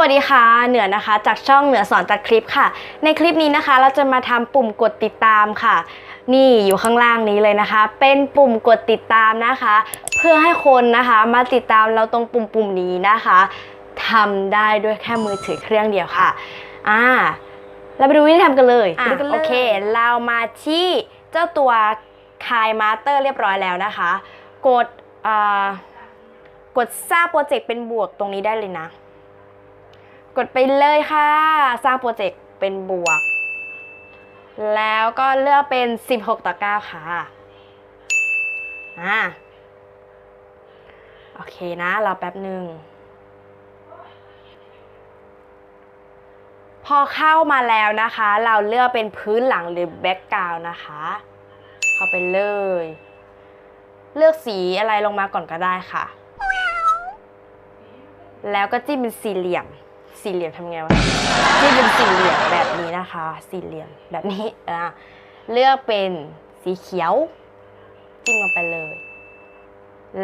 วัสดีค่ะ เหนือนะคะ จากช่องเหนือสอนตัดคลิปค่ะ ในคลิปนี้นะคะ เราจะมาทำปุ่มกดติดตามค่ะ นี่อยู่ข้างล่างนี้เลยนะคะ เป็นปุ่มกดติดตามนะคะ เพื่อให้คนนะคะ มาติดตามเราตรงปุ่มปุ่มๆนี้นะคะทำได้ด้วยแค่มือถือเครื่องเดียวค่ะอ่าเราไปดูวิธีทำกันเลยอะไปดูกันเลยโอเค เรามาที่เจ้าตัวคายมาสเตอร์เรียบร้อยแล้วนะคะ กดอ่ากดสร้างโปรเจกต์เป็นบวกตรงนี้ได้เลยนะก ดไปเลยค่ะ สร้างโปรเจกต์เป็นบวก แล้วก็เลือกเป็น 16 ต่อ 9 ค่ะ อ่า โอเคนะรอแป๊บหนึ่ง พอเข้ามาแล้วนะคะ เราเลือกเป็นพื้นหลังหรือแบ็กกราวนะคะ เข้าไปเลย เลือกสีอะไรลงมาก่อนก็ได้ค่ะ แล้วก็จิ้มเป็นสี่เหลี่ยม สี่เหลี่ยมทำไงวะจิ้มเป็นสี่เหลี่ยมแบบนี้นะคะ สี่เหลี่ยมแบบนี้อะเลือกเป็นสีเขียว จิ้มลงไปเลย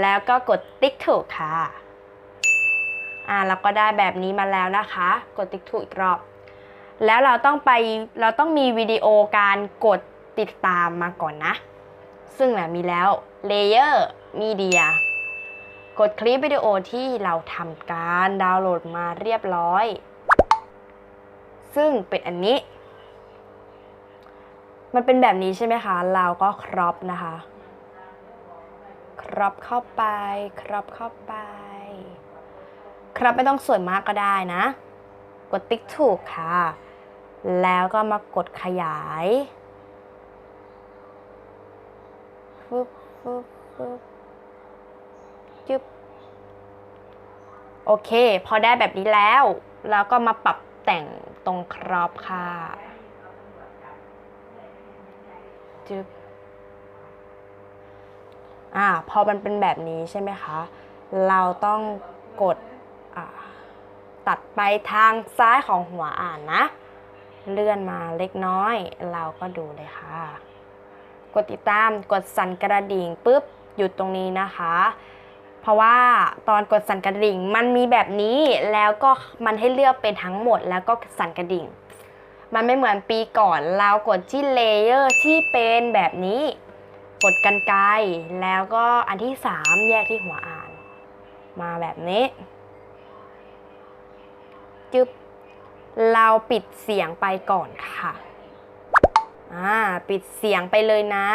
แล้วก็กดติ๊กถูกค่ะอ่าเราก็ได้แบบนี้มาแล้วนะคะ กดติ๊กถูกอีกรอบ แล้วเราต้องไปเราต้องมีวิดีโอการกดติดตามมาก่อนนะ ซึ่งนะมีแล้ว Layer Media กดคลิปวิดีโอที่เราทำการดาวน์โหลดมาเรียบร้อย ซึ่งเป็นอันนี้ มันเป็นแบบนี้ใช่ไหมคะ เราก็ครอปนะคะ ครอปเข้าไป ครอปเข้าไป ครอปไม่ต้องสวยมากก็ได้นะ กดติ๊กถูกค่ะ แล้วก็มากดขยายฟึบฟึบฟึบ จึ๊บโอเค พอได้แบบนี้แล้วเราก็มาปรับแต่งตรงครอบค่ะจึ๊บอ่า พอมันเป็นแบบนี้ใช่ไหมคะ เราต้องกดตัดไปทางซ้ายของหัวอ่านนะ เลื่อนมาเล็กน้อย เราก็ดูเลยค่ะ กดติดตาม กดสั่นกระดิ่งปุ๊บ หยุดตรงนี้นะคะ เพราะว่าตอนกดสั่นกระดิ่งมันมีแบบนี้แล้วก็มันให้เลือกเป็นทั้งหมดแล้วก็สั่นกระดิ่ง มันไม่เหมือนปีก่อนเรากดที่เลเยอร์ที่เป็นแบบนี้ กดกันไกลแล้วก็อันที่ 3 แยกที่หัวอ่าน มาแบบนี้จึ๊บเราปิดเสียงไปก่อนค่ะ อ่า ปิดเสียงไปเลยนะ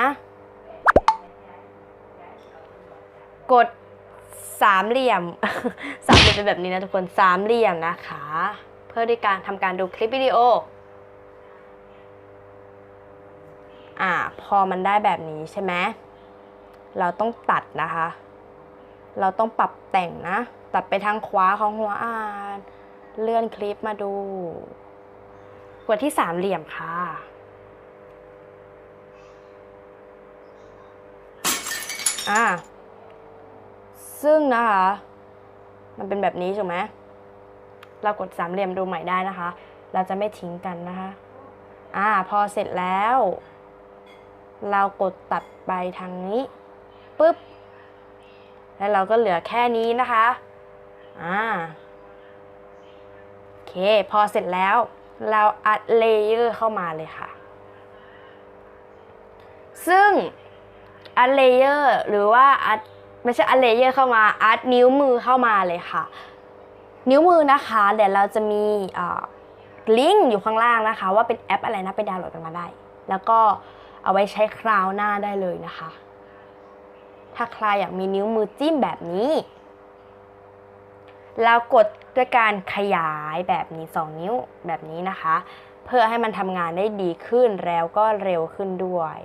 กด สามเหลี่ยม สามเหลี่ยมเป็นแบบนี้นะทุกคนสามเหลี่ยมนะคะ เพื่อในการทำการดูคลิปวิดีโออ่าพอมันได้แบบนี้ใช่ไหมเราต้องตัดนะคะ เราต้องปรับแต่งนะ ตัดไปทางขวาของหัวอ่าน เลื่อนคลิปมาดูกดที่สามเหลี่ยมค่ะอ่า ซึ่งนะคะ มันเป็นแบบนี้ถูกไหมเรากดสามเหลี่ยมดูใหม่ได้นะคะ เราจะไม่ทิ้งกันนะคะ อ่า พอเสร็จแล้ว เรากดตัดไปทางนี้ปุ๊บ แล้วเราก็เหลือแค่นี้นะคะ อ่า โอเค พอเสร็จแล้ว เราอัดเลเยอร์เข้ามาเลยค่ะ ซึ่งอัดเลเยอร์หรือว่าอัด ไม่ใช่อัดเลเยอร์เข้ามาอัดนิ้วมือเข้ามาเลยค่ะ นิ้วมือนะคะเดี๋ยวเราจะมีลิงก์อยู่ข้างล่างนะคะ ว่าเป็นแอปอะไรนะไปดาวน์โหลดกันมาได้ แล้วก็เอาไว้ใช้คราวหน้าได้เลยนะคะ ถ้าใครอยากมีนิ้วมือจิ้มแบบนี้เรากดด้วยการขยายแบบนี้ 2 นิ้วแบบนี้นะคะ เพื่อให้มันทำงานได้ดีขึ้นแล้วก็เร็วขึ้นด้วย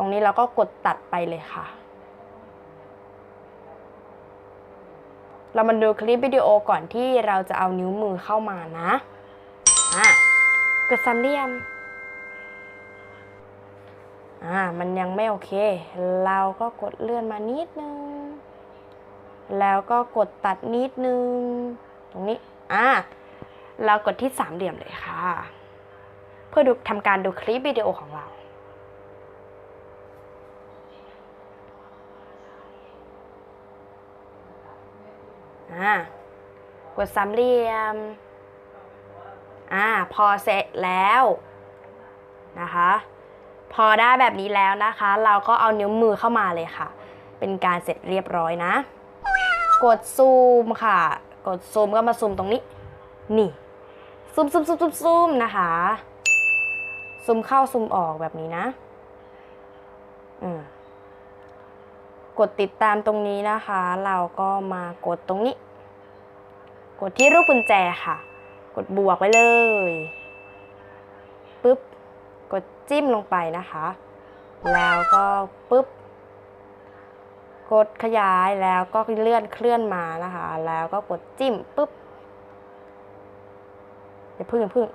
รงนี้เราก็กดตัดไปเลยค่ะ เรามาดูคลิปวิดีโอก่อนที่เราจะเอานิ้วมือเข้ามานะอะกดสามเหลี่ยมอ่ามันยังไม่โอเค เราก็กดเลื่อนมานิดนึง แล้วก็กดตัดนิดนึง ตรงนี้ อ่า เรากดที่สามเหลี่ยมเลยค่ะ เพื่อดูทำการดูคลิปวิดีโอของเรา อ่ากดสามเหลี่ยมอ่าพอเสร็จแล้วนะคะ พอได้แบบนี้แล้วนะคะ เราก็เอานิ้วมือเข้ามาเลยค่ะ เป็นการเสร็จเรียบร้อยนะ กดซูมค่ะ กดซูมก็มาซูมตรงนี้ นี่ซูมซูมซูมซูมซูมนะคะซูมเข้าซูมออกแบบนี้นะ อืม กดติดตามตรงนี้นะคะ เราก็มากดตรงนี้ กดที่รูปกุญแจค่ะ กดบวกไว้เลยปุ๊บกดจิ้มลงไปนะคะ แล้วก็ปุ๊บกดขยายแล้วก็เลื่อนเคลื่อนมานะคะ แล้วก็กดจิ้มปุ๊บอย่าพึ่งอย่าพึ่ง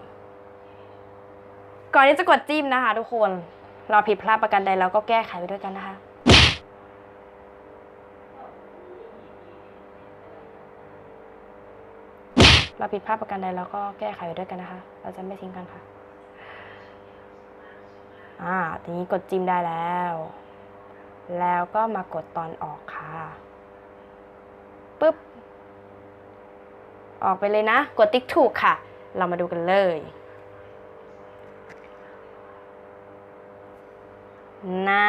ก่อนที่จะกดจิ้มนะคะ ทุกคน เราผิดพลาดประกันใดเราก็แก้ไขไปด้วยกันนะคะ เราผิดพลาดประกันใดเราก็แก้ไขไปด้วยกันนะคะ เราจะไม่ทิ้งกันค่ะ อ่า ทีนี้กดจิ้มได้แล้ว แล้วก็มากดตอนออกค่ะปึ๊บ ออกไปเลยนะ กดติ๊กถูกค่ะ เรามาดูกันเลยน่า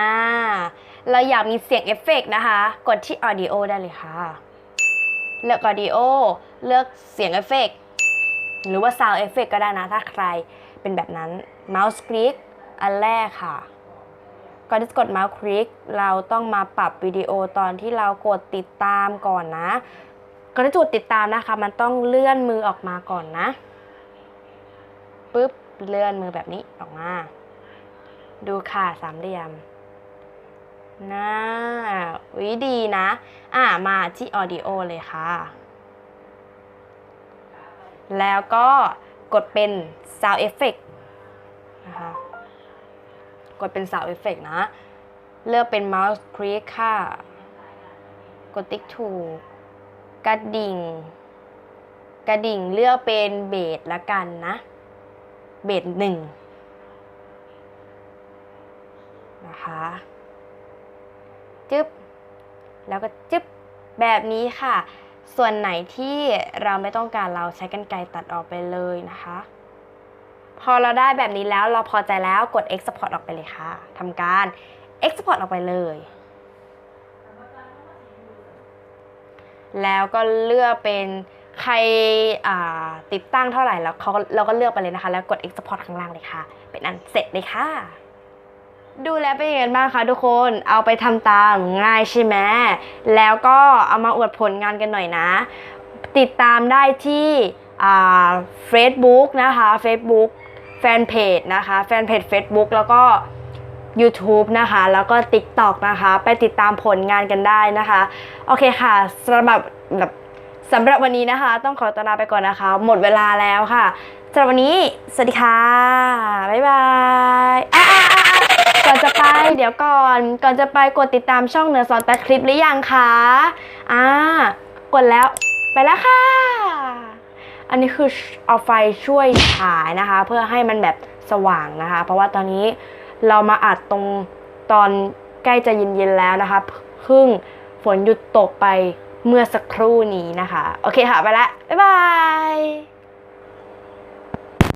เราอยากมีเสียงเอฟเฟกต์นะคะ กดที่ Audio ได้เลยค่ะ เลือก Audio เลือกเสียงเอฟเฟกต์หรือว่า Sound Effect ก็ได้นะ ถ้าใครเป็นแบบนั้น Mouse Click อันแรกค่ะก่อนที่จะกด Mouse Click เราต้องมาปรับวิดีโอตอนที่เรากดติดตามก่อนนะก่อนที่จะกดติดตามนะคะ มันต้องเลื่อนมือออกมาก่อนนะปึ๊บเลื่อนมือแบบนี้ออกมา ดูค่ะสามเหลี่ยม น่าวิดีนะ อ่ามาที่ Audio เลยค่ะ แล้วก็กดเป็น Sound Effect นะคะ กดเป็น Sound Effect นะ เลือกเป็น Mouse Click ค่ะ กดติ๊กถูกกระดิ่ง กระดิ่งเลือกเป็นเบสละกันนะ เบสหนึ่งนะคะ จึ๊บ แล้วก็จึ๊บ แบบนี้ค่ะ ส่วนไหนที่เราไม่ต้องการเราใช้กรรไกรตัดออกไปเลยนะคะ พอเราได้แบบนี้แล้วเราพอใจแล้วกด export ออกไปเลยค่ะทำการ export ออกไปเลยแล้วก็เลือกเป็นใครติดตั้งเท่าไหร่แล้วเขาเราก็เลือกไปเลยนะคะ แล้วกด export ข้างล่างเลยค่ะ เป็นอันเสร็จเลยค่ะ ดูแล้วเป็นยังไงบ้างคะทุกคนเอาไปทำตามง่ายใช่ไหมแล้วก็เอามาอวดผลงานกันหน่อยนะ ติดตามได้ที่อ่า Facebook นะคะ Facebook แฟนเพจนะคะแฟนเพจ Facebook แล้วก็ YouTube นะคะ แล้วก็ TikTok นะคะ ไปติดตามผลงานกันได้นะคะ โอเคค่ะสำหรับแบบสำหรับวันนี้นะคะ ต้องขอตัวลาไปก่อนนะคะ หมดเวลาแล้วค่ะสำหรับวันนี้ สวัสดีค่ะ บ๊ายบาย ก่อนจะไปเดี๋ยวก่อนก่อนจะไปกดติดตามช่องเหนือสอนตัดคลิปหรือยังคะอ่ากดแล้วไปแล้วค่ะ อันนี้คือเอาไฟช่วยฉายนะคะ เพื่อให้มันแบบสว่างนะคะ เพราะว่าตอนนี้เรามาอัดตรงตอนใกล้จะเย็นๆแล้วนะคะเพึ่งฝนหยุดตกไปเมื่อสักครู่นี้นะคะ โอเคค่ะ ไปละบ๊ายบาย